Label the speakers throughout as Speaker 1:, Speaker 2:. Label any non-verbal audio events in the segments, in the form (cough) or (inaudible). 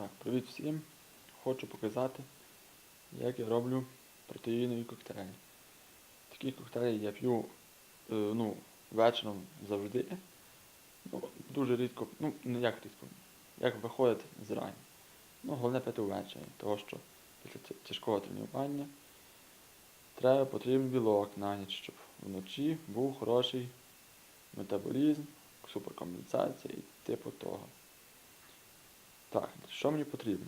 Speaker 1: Так, привіт всім. Хочу показати, як я роблю протеїнові коктейлі. Такі коктейлі я п'ю е, ну, вечором завжди. Ну, дуже рідко, ну не як рідко, як виходить зрання. Ну, головне пити ввечері, тому що після тяжкого тренування треба потрібен білок на ніч, щоб вночі був хороший метаболізм, суперкомпенсація і типу того. Так, що мені потрібно?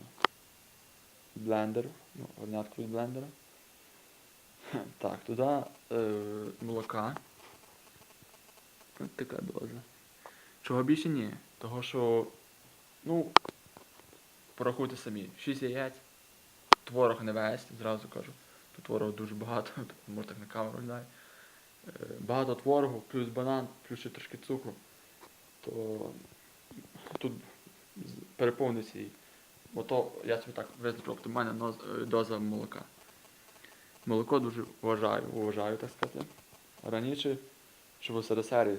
Speaker 1: Блендер, ну, горнятку від блендера. Так, туди е, молока. Ось така доза. Чого більше ні? Того що, ну, порахуйте самі, 6 яєць, творог не весь, зразу кажу. Тут творогу дуже багато, (laughs) може так на камеру глядає. Е, Багато творогу, плюс банан, плюс ще трошки цукру. То тут з- переповнюється і ото я собі так визначив оптимальна е, доза молока. Молоко дуже вважаю, вважаю, так сказати. Раніше, що в СРСР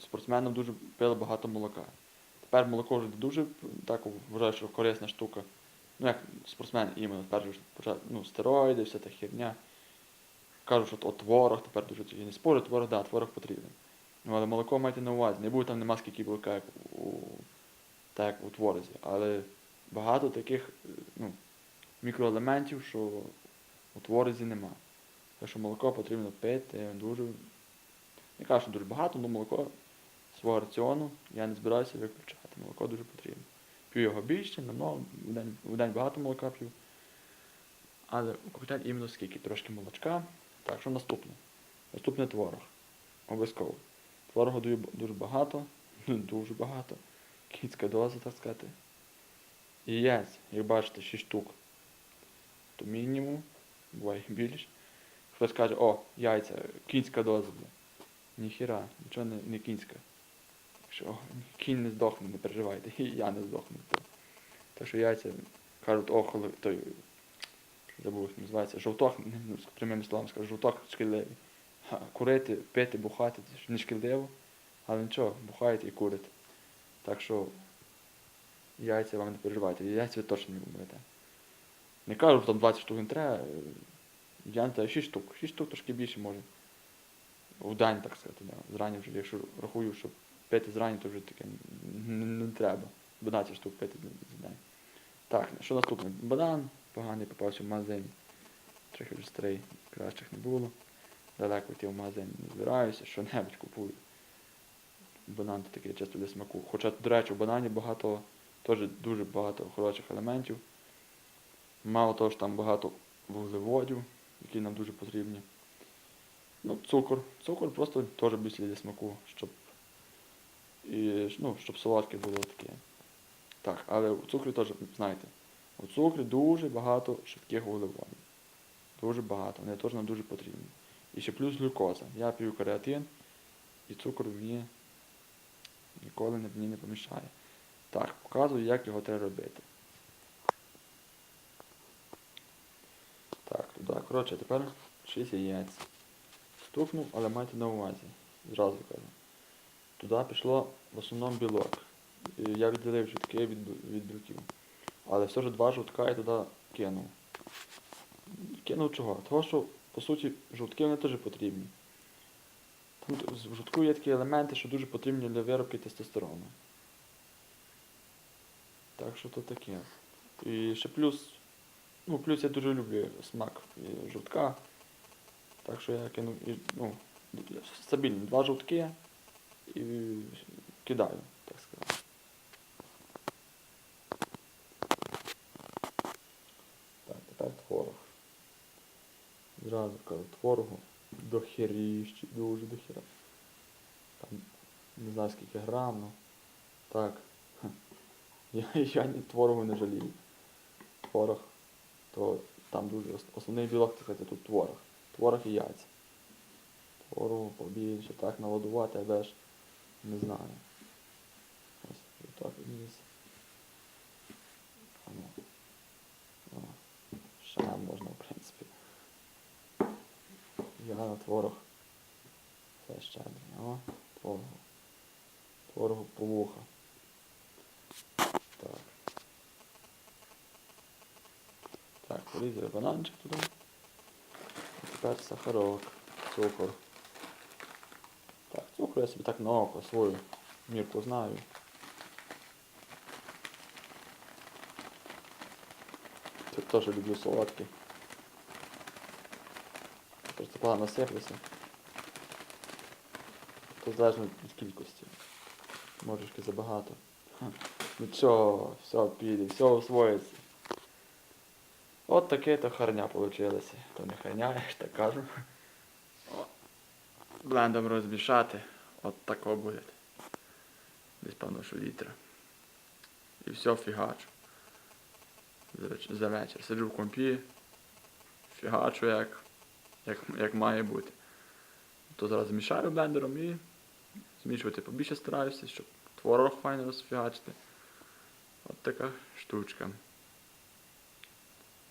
Speaker 1: спортсменам дуже пили багато молока. Тепер молоко вже дуже так вважаю, що корисна штука. Ну як спортсмен іменно, тепер вже ну, стероїди, вся та херня. Кажуть, що от творог тепер дуже не спорю, творог, да, творог потрібен. Ну, але молоко майте на увазі. Не буде там нема скільки білка, як у, так у творозі. Але багато таких ну, мікроелементів, що у творозі нема. Так що молоко потрібно пити дуже. Не кажу, що дуже багато, але молоко свого раціону я не збираюся виключати. Молоко дуже потрібно. П'ю його більше, намного, в день, в день багато молока п'ю. Але у коктейль іменно скільки? Трошки молочка. Так, що наступне? Наступне творог. Обов'язково. Творогу даю дуже багато, (laughs) дуже багато. Кінська доза, так сказати. І яйць, як бачите, 6 штук. То мінімум, буває більше. Хтось каже, о, яйця, кінська доза. бля». Ніхіра, нічого не, не кінська. Що кінь не здохне, не переживайте, і (laughs) я не здохну. Так що яйця кажуть, о, коли той забув, як називається, жовток, ну, з прямим словом скажу, жовток шкідливий. Курити, пити, бухати, не шкідливо, але нічого, бухаєте і курите. Так що яйця вам не переживайте, яйця ви точно не вмрете. Не кажу, що там 20 штук не треба, я не знаю, 6 штук, 6 штук трошки більше може. В день, так сказати, да. зрані вже, якщо рахую, що пити зрані, то вже таке не, треба. 12 штук пити за день. Так, що наступне? Банан, поганий попався в магазин. Трохи вже старий, кращих не було. Далеко йти в магазин не збираюся, що-небудь купую. Банан то таке чисто для смаку. Хоча, до речі, в банані багато, теж дуже багато хороших елементів. Мало того, що там багато вуглеводів, які нам дуже потрібні. Ну, цукор. Цукор просто теж більше для смаку, щоб, і, ну, щоб солодке було таке. Так, але у цукрі теж, знаєте, у цукрі дуже багато швидких вуглеводів. Дуже багато, вони теж нам дуже потрібні. І ще плюс глюкоза. Я п'ю кареатин, і цукор мені ніколи мені не помішає. Так, показую, як його треба робити. Так, туди, коротше, тепер 6 яєць. Стукнув, але майте на увазі. Зразу кажу. Туди пішло в основному білок. Я відділив жовтки від, від білків. Але все ж два жовтка я туди кинув. Кинув чого? Того, що, по суті, жовтки вони теж потрібні. Там в жовтку є такі елементи, що дуже потрібні для виробки тестостерону. Так що то таке. І ще плюс, ну, плюс я дуже люблю смак і жовтка. Так що я кинув і, ну, стабільно два жовтки і кидаю, так сказати. Так, тепер творог. Зразу кажу, творогу до херіщі, дуже до хера. Там не знаю скільки грам, ну так. (laughs) Я, я ні творогу не жалію. Творог, то там дуже основний білок, так сказати, тут творог. Творог і яйця. Творогу побільше, так наладувати, але ж не знаю. Ось так вниз. А ну. Ще можна, в на творог. Це щедрий. О, творогу. Творогу по вуха. Так. порізали бананчик туди. І тепер сахарок, цукор. Так, цукор я собі так на око свою мірку знаю. Теж люблю солодкий. Погано сиплеся. То залежно від кількості. Можешки забагато. Ха. Нічого, все піде, все освоїться. От таке то харня получилася. То не харня, я ж так кажу. Блендом розмішати. От тако буде. Десь певно, що літра. І все фігачу. За вечір. Сиджу в компі, фігачу як, як, як має бути. То зараз змішаю блендером і змішувати побільше стараюся, щоб творог файно розфігачити. От така штучка.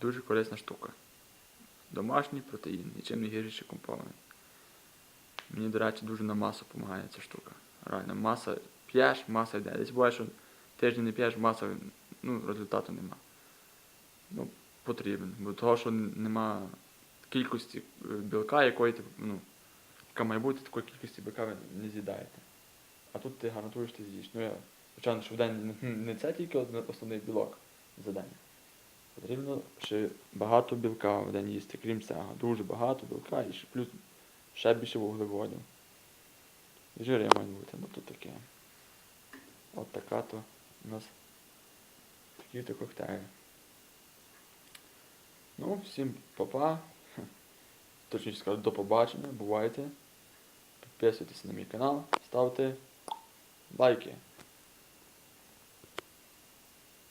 Speaker 1: Дуже корисна штука. Домашній протеїн, нічим не гірший компонент. Мені, до речі, дуже на масу допомагає ця штука. Реально, маса п'єш, маса йде. Десь буває, що тиждень не п'єш, маса, ну, результату нема. Ну, потрібен. Бо того, що нема кількості е, білка, якої ти, ну, яка має бути, такої кількості білка ви не з'їдаєте. А тут ти гарантуєш, ти з'їш. Ну, я, звичайно, що в день не- це тільки основний білок за день. Потрібно ще багато білка в день їсти, крім цього. Дуже багато білка і ще плюс ще більше вуглеводів. І Жири мають бути, ну тут таке. От така то у нас такі то коктейлі. Ну, всім па-па. Точніше скажу, до побачення, бувайте. Підписуйтесь на мій канал, ставте лайки.